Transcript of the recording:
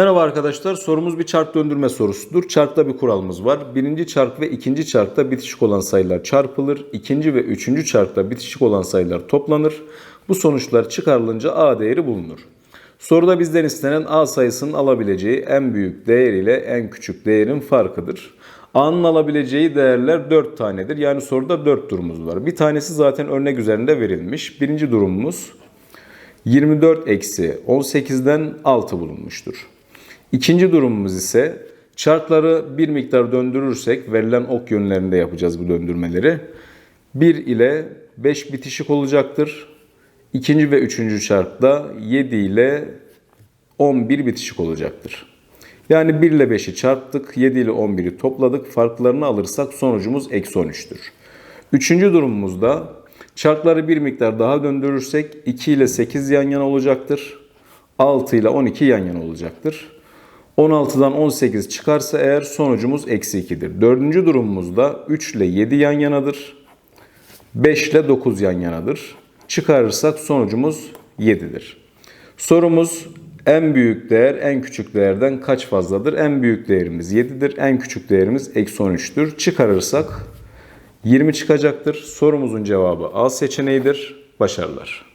Merhaba arkadaşlar. Sorumuz bir çark döndürme sorusudur. Çarkta bir kuralımız var. Birinci çark ve ikinci çarkta bitişik olan sayılar çarpılır. İkinci ve üçüncü çarkta bitişik olan sayılar toplanır. Bu sonuçlar çıkarılınca A değeri bulunur. Soruda bizden istenen A sayısının alabileceği en büyük değer ile en küçük değerin farkıdır. A'nın alabileceği değerler 4 tanedir. Yani soruda 4 durumumuz var. Bir tanesi zaten örnek üzerinde verilmiş. Birinci durumumuz 24 eksi 18'den 6 bulunmuştur. İkinci durumumuz ise çarkları bir miktar döndürürsek verilen ok yönlerinde yapacağız bu döndürmeleri. 1 ile 5 bitişik olacaktır. İkinci ve üçüncü çarkta 7 ile 11 bitişik olacaktır. Yani 1 ile 5'i çarptık, 7 ile 11'i topladık. Farklarını alırsak sonucumuz eksi 13'tür. Üçüncü durumumuzda çarkları bir miktar daha döndürürsek 2 ile 8 yan yana olacaktır. 6 ile 12 yan yana olacaktır. 16'dan 18 çıkarsa eğer sonucumuz eksi 2'dir. Dördüncü durumumuzda 3 ile 7 yan yanadır. 5 ile 9 yan yanadır. Çıkarırsak sonucumuz 7'dir. Sorumuz en büyük değer en küçük değerden kaç fazladır? En büyük değerimiz 7'dir. En küçük değerimiz eksi 13'tür. Çıkarırsak 20 çıkacaktır. Sorumuzun cevabı A seçeneğidir. Başarılar.